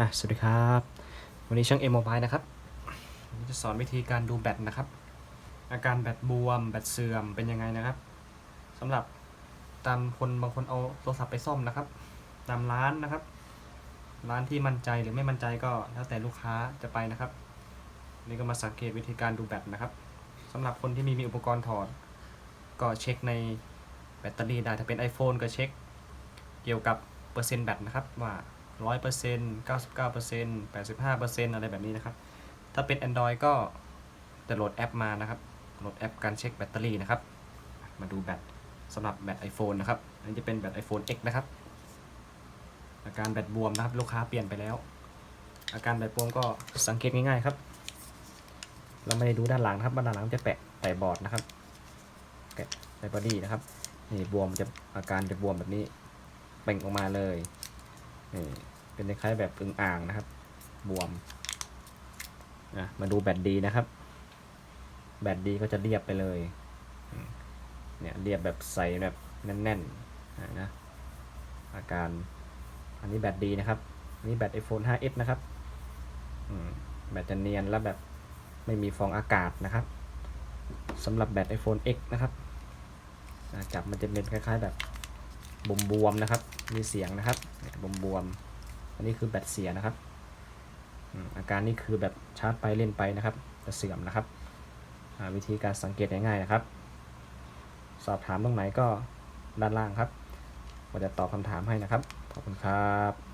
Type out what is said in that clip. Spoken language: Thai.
อะสวัสดีครับ วันนี้ช่างเอ็มโมบายนะครับวันนี้จะสอนวิธีการดูแบตนะครับ อาการแบตบวม แบตเสื่อมเป็นยังไงนะครับสำหรับตามคนบางคนเอาโทรศัพท์ไปซ่อมนะครับ ตามร้านนะครับ ร้านที่มั่นใจหรือไม่มั่นใจก็แล้วแต่ลูกค้าจะไปนะครับ นี่ก็มาสังเกตวิธีการดูแบตนะครับสำหรับคนที่ไมมีอุปกรณ์ถอด ก็เช็คในแบตเตอรี่ได้ถ้าเป็น iPhone ก็เช็ค เกี่ยวกับเปอร์เซ็นต์แบตนะครับว่า ร้อยเปอร์เซ็นต์เก้าสิบเก้าเปอร์เซ็นต์แปดสิบห้าเปอร์เซ็นต์อะไรแบบนี้นะครับ ถ้าเป็น Android ก็จะโหลดแอปมานะครับ โหลดแอปการเช็คแบตเตอรี่นะครับ มาดูแบตสำหรับแบต iPhone นะครับ อันนี้จะเป็นแบต iPhone X นะครับ อาการแบตบวมนะครับ ลูกค้าเปลี่ยนไปแล้ว อาการแบตบวมก็สังเกตง่ายๆครับ เราไม่ได้ดูด้านหลังนะครับด้านหลังจะแปะใส่บอร์ดนะครับแปะใส่บอดี้นะครับ นี่บวมจะอาการจะบวมแบบนี้เป่งออกมาเลยนี่ เป็นคล้ายๆแบบอึ่งอ่างนะครับ บวมนะมาดูแบตดีนะครับ แบตดีก็จะเรียบไปเลย เนี่ยเรียบแบบใสแบบแน่นๆนะนะอาการอันนี้แบตดีนะครับอันนี้แบต iPhone 5s นะครับแบตจะเนียนและแบบไม่มีฟองอากาศนะครับสำหรับแบต iPhone X นะครับจับมันจะเป็นคล้ายๆแบบบวมๆนะครับ มีเสียงนะครับบวมๆ อันนี้คือแบตเสียนะครับอืมอาการนี้คือแบบชาร์จไปเล่นไปนะครับ จะเสื่อมนะครับอ่าวิธีการสังเกตง่ายๆนะครับ สอบถามตรงไหนก็ด้านล่างครับผมจะตอบคำถามให้นะครับ ขอบคุณครับ